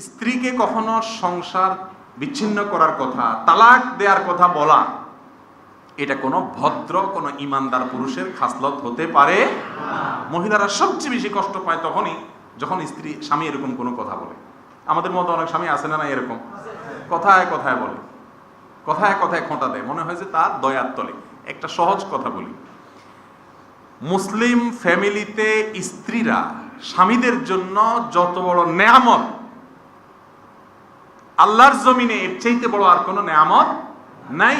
স্ত্রীকে কখনো সংসার বিচ্ছিন্ন করার কথা, তালাক দেওয়ার কথা বলা, এটা কোনো ভদ্র, কোনো ইমানদার পুরুষের খাসলত হতে পারে মহিলারা সবচেয়ে বেশি কষ্ট পায় তখনই যখন স্ত্রী, স্বামী এরকম কোনো কথা বলে। আমাদের মতো অনেক স্বামী আছে না না এরকম? কথায় কথায় বলে। কথায় কথায় খোঁটা দেয়। মনে হয় যে তার দয়ার তলে। একটা সহজ কথা বলি। মুসলিম ফ্যামিলিতে স্ত্রীরা স্বামীদের জন্য যত বড় নেয়ামত আল্লাহর জমিনে এর চাইতে বড় আর কোনো নেয়ামত নাই।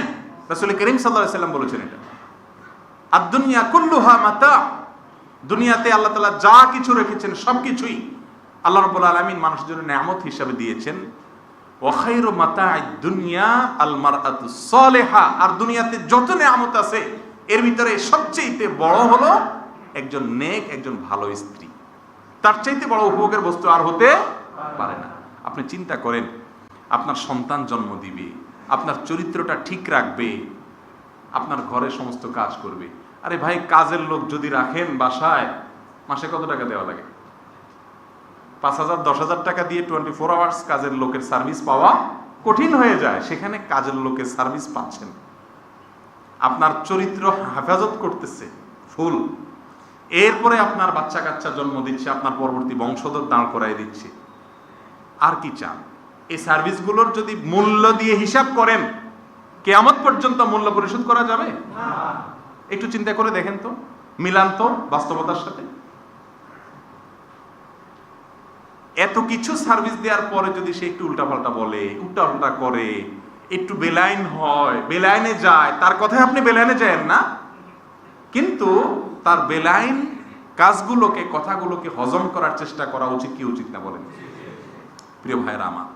রাসূল করিম সাল্লাল্লাহু সাল্লাম বলেছেন এটা। আর দুনিয়া কুল্লুহা মাতা। দুনিয়াতে আল্লাহ তাআলা যা কিছু রেখেছেন সবকিছুই আল্লাহ রাব্বুল আলামিন মানুষের জন্য নেয়ামত হিসাবে দিয়েছেন। ওয়া খায়রু মাতা'আদ দুনিয়া আল মারআতু সালিহা। আর দুনিয়াতে যত নেয়ামত আছে, এর ভিতরে সবচেয়ে বড় হলো একজন নেক, একজন ভালো স্ত্রী। তার চাইতে বড় উপভোগের বস্তু আর হতে পারে না। আপনি চিন্তা করেন আপনার সন্তান জন্ম দিবে, আপনার চরিত্রটা ঠিক রাখবে, আপনার ঘরে সমস্ত কাজ করবে। আরে ভাই, কাজের লোক যদি রাখেন বাসায়, মাসে কত টাকা দেওয়া লাগে? পাঁচ হাজার, দশ হাজার টাকা দিয়ে টোয়েন্টি ফোর আওয়ার্স কাজের লোকের সার্ভিস পাওয়া কঠিন হয়ে যায়। সেখানে কাজের লোকের সার্ভিস পাচ্ছেন। আপনার চরিত্র হেফাজত করতেছে, ফুল। এরপরে আপনার বাচ্চা কাচ্চা জন্ম দিচ্ছে, আপনার পরবর্তী বংশধর দাঁড় করাই দিচ্ছে। আর কি চান? এই সার্ভিসগুলোর যদি মূল্য দিয়ে হিসাব করেন, কেয়ামত পর্যন্ত মূল্য পরিশোধ করা যাবে? একটু চিন্তা করে দেখেন তো, মিলান তো বাস্তবতার সাথে। এত কিছু সার্ভিস দেওয়ার পরে যদি সে একটু উল্টাপাল্টা বলে উল্টাপাল্টা করে, একটু বেলাইন হয়, বেলাইনে যায়, তার কথায় আপনি বেলাইনে যায়েন না। কিন্তু তার বেলাইন কাজগুলোকে, কথাগুলোকে হজম করার চেষ্টা করা উচিত কি উচিত না বলেন? প্রিয় ভাইরা আমার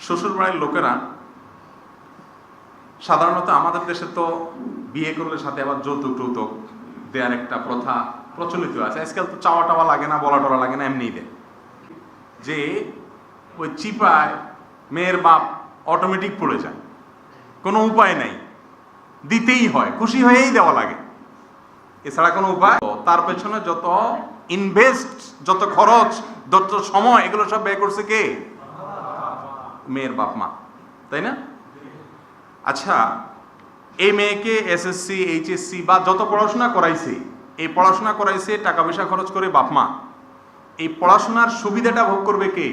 শ্বশুর বাড়ির লোকেরা সাধারণত আমাদের দেশে তো বিয়ে করলে সাথে আবার যৌতুক টৌতুক দেওয়ার একটা প্রথা প্রচলিত আছে। আজকাল তো চাওয়া টাওয়া লাগে না বলা টলা লাগে না, এমনিই দেয়। যে ওই চিপায় মেয়ের বাপ অটোমেটিক পড়ে যায়। কোনো উপায় নাই। দিতেই হয়, খুশি হয়েই দেওয়া লাগে। এছাড়া কোনো উপায় তার পেছনে যত ইনভেস্ট যত খরচ, যত সময়, এগুলো সব ব্যয় করছে কে? মেয়ের বাপ মা তাই না? আচ্ছা এই মেয়েকে এসএসসি এইচএসসি বা যত পড়াশোনা করাইছে এই পড়াশোনা করাইছে টাকা পয়সা খরচ করে বাপ মা এই পড়াশোনার সুবিধাটা ভোগ করবে কে?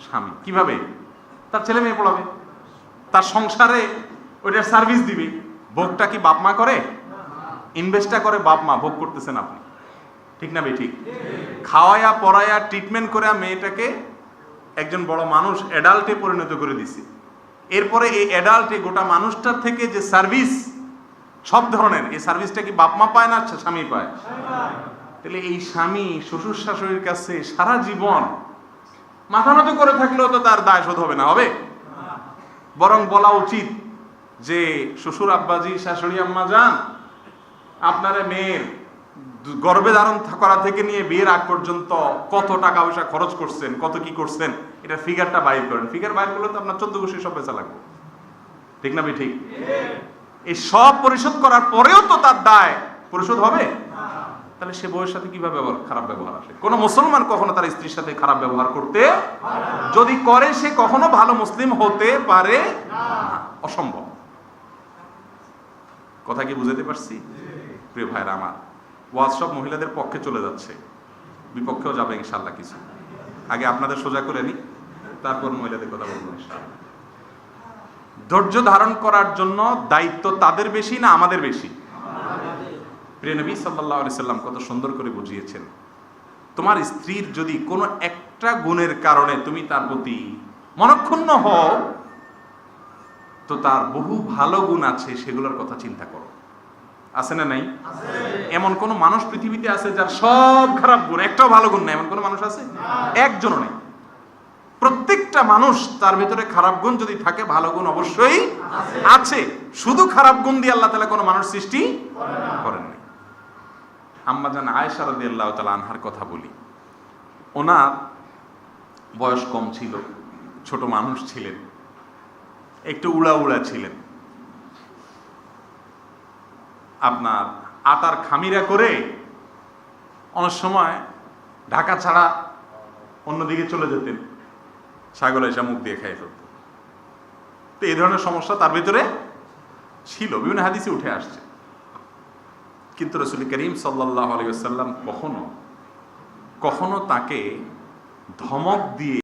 স্বামী। কীভাবে? তার ছেলে মেয়ে পড়াবে। তার সংসারে ওইটার সার্ভিস দিবে। ভোগটা কি বাপ মা করে? ইনভেস্টটা করে বাপ মা ভোগ করতেছেন আপনি। ঠিক না বে ঠিক? খাওয়ায়া পড়ায়া ট্রিটমেন্ট করে মেয়েটাকে একজন বড় মানুষ অ্যাডাল্টে পরিণত করে দিছে। এরপরে এই অ্যাডাল্টে গোটা মানুষটার থেকে যে সার্ভিস সব ধরনের, এই সার্ভিসটা কি বাপ মা পায় না স্বামী পায়? তাহলে এই স্বামী শ্বশুর শাশুড়ির কাছে সারা জীবন মাথা নত করে থাকলেও তো তার দায় শোধ হবে না, হবে? বরং বলা উচিত যে শ্বশুর আব্বাজি, শাশুড়ি আম্মা যান, আপনারা মেয়ের গর্ভে ধারণ করা থেকে নিয়ে বিয়ের আগ পর্যন্ত কত টাকা পয়সা খরচ করছেন, কত কি করছেন, এটা ফিগারটা বাইর করেন। ফিগার বাইর করলে তো আপনার চোদ্দ গোষ্ঠী সব বেচা লাগবে। ঠিক না ঠিক এই সব পরিশোধ করার পরেও তো তার দায়। পরিশোধ হবে? তাহলে সে বউয়ের সাথে কীভাবে খারাপ ব্যবহার আসে? কোনো মুসলমান কখনো তার স্ত্রীর সাথে খারাপ ব্যবহার করতে যদি করে, সে কখনো ভালো মুসলিম হতে পারে অসম্ভব। কথা কি বুঝাতে পারছি? প্রিয় ভাইরা আমার ওয়াজ সব মহিলাদের পক্ষে চলে যাচ্ছে। বিপক্ষেও যাবে ইনশাল্লাহ কিছু। আগে আপনাদের সোজা করে নি তারপর মহিলাদের কথা বলব ধৈর্য ধারণ করার জন্য দায়িত্ব তাদের বেশি না আমাদের বেশি? প্রিয় নবী সাল্লাহ সাল্লাম কত সুন্দর করে বুঝিয়েছেন। তোমার স্ত্রীর যদি কোনো একটা গুণের কারণে তুমি তার প্রতি মনক্ষুণ্ণ হও, তো তার বহু ভালো গুণ আছে, সেগুলোর কথা চিন্তা করো। আছে না নাই? এমন কোন মানুষ পৃথিবীতে আছে যার সব খারাপ গুণ, একটাও ভালো গুণ নাই, এমন কোন মানুষ আছে? একজনও নেই। প্রত্যেকটা মানুষ তার ভিতরে খারাপ গুণ যদি থাকে, ভালো গুণ অবশ্যই আছে। শুধু খারাপ গুণ দিয়ে আল্লাহ তালা কোনো মানুষ সৃষ্টি করেননি আম্মা জান আয়েশা আল্লাহ তালা আনহার কথা বলি। ওনার বয়স কম ছিল, ছোট মানুষ ছিলেন, একটু উড়া উড়া ছিলেন। আপনার আটার খামিরা করে অনেক সময় ঢাকা ছাড়া অন্যদিকে চলে যেতেন। ছাগল এসে মুখ দিয়ে খাই ফেলত। তো এই ধরনের সমস্যা তার ভিতরে ছিল, বিভিন্ন হাদিসে উঠে আসছে। কিন্তু রসুল করিম সাল্লাহ আলাইসাল্লাম কখনো কখনো তাকে ধমক দিয়ে